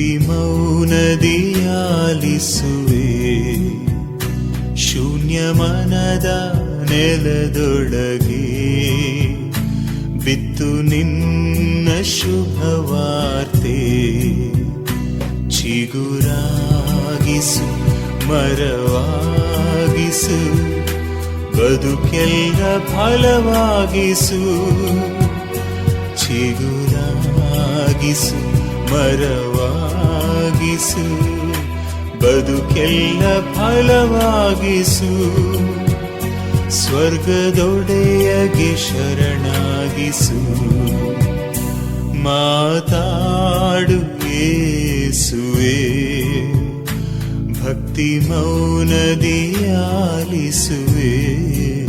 ಭಕ್ತಿ ಮೌನದಿಯಾಲಿಸುವೆ. ಶೂನ್ಯ ಮನದ ನೆಲದೊಳಗೆ ಬಿತ್ತು ನಿನ್ನ ಶುಭವಾರ್ತೆ. ಚಿಗುರಾಗಿಸು ಮರವಾಗಿಸು ಬದುಕೆಲ್ಲ ಫಲವಾಗಿಸು. ಚಿಗುರಾಗಿಸು ಮರವಾಗಿಸು ಬದುಕೆಲ್ಲ ಫಲವಾಗಿಸು. ಸ್ವರ್ಗದೊಡೆಯಗೆ ಶರಣಾಗಿಸು. ಮಾತಾಡು ಸುವೆ ಭಕ್ತಿ ಮೌನದಿಯಾಲಿಸುವೆ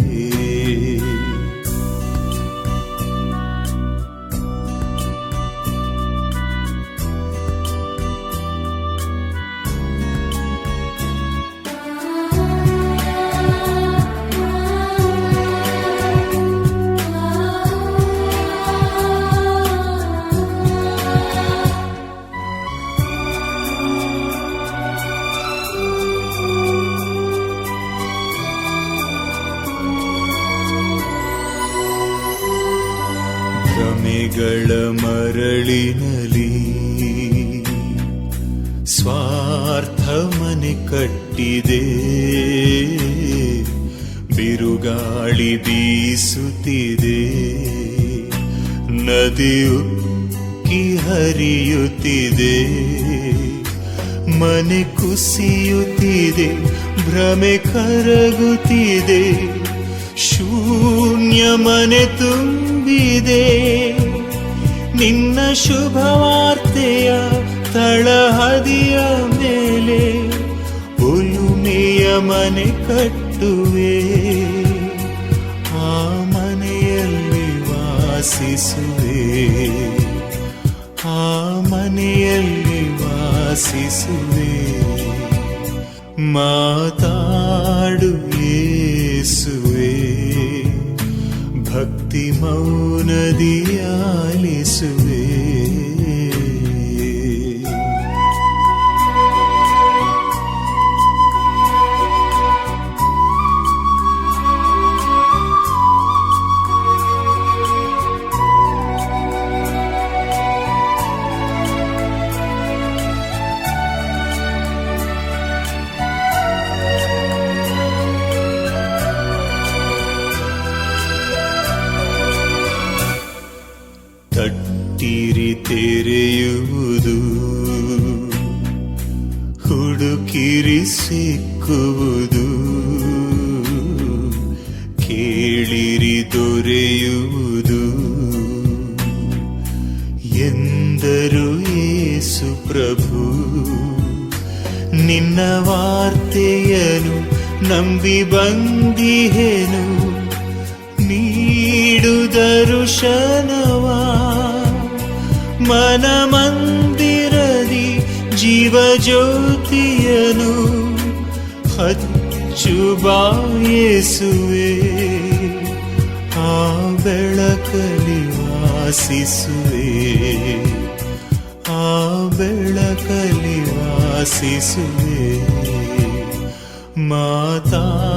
ಭ್ರಮೆಗಳ ಮರಳಿನಲಿ. ಸ್ವಾರ್ಥ ಮನೆ ಕಟ್ಟಿದೆ. ಬಿರುಗಾಳಿ ಬೀಸುತ್ತಿದೆ. ನದಿಯು ಕಿ ಹರಿಯುತ್ತಿದೆ. ಮನೆ ಕುಸಿಯುತ್ತಿದೆ. ಭ್ರಮೆ ಕರಗುತ್ತಿದೆ. ಶೂನ್ಯ ಮನೆ ತುಂಬಿದೆ. ಶುಭವಾರ್ತೆಯ ತಳಹದಿಯ ಮೇಲೆ ಒಲುಮೆಯ ಮನೆ ಕಟ್ಟುವೆ. ಆ ಮನೆಯಲ್ಲಿ ವಾಸಿಸುವೆ. ಆ ಮನೆಯಲ್ಲಿ ವಾಸಿಸುವೆ. ಮಾತಾಡುವೇಸುವೆ ಭಕ್ತಿ ಮೌನದಿಯಾಲಿಸುವೆ. ತಟ್ಟಿರಿ ತೆರೆಯುವುದು. ಹುಡುಕಿರಿ ಸಿಕ್ಕುವುದು. ಕೇಳಿರಿ ದೊರೆಯುವುದು. ಎಂದರು ಯೇಸು ಪ್ರಭು, ನಿನ್ನ ವಾರ್ತೆಯನು ನಂಬಿ ಬಂದಿಹೆನು. ನೀಡುದರು ದರುಶನವಾ ಮನ ಮಂದಿರದಿ ಜೀವ ಜ್ಯೋತಿಯನು ಹಚ್ಚು ಬಾಯಿಸುವೆ. ಆ ಬೆಳಕಲಿ ವಾಸಿಸುವೆ. ಆ ಬೆಳಕಲಿ ವಾಸಿಸುವೆ. ಯೇಸು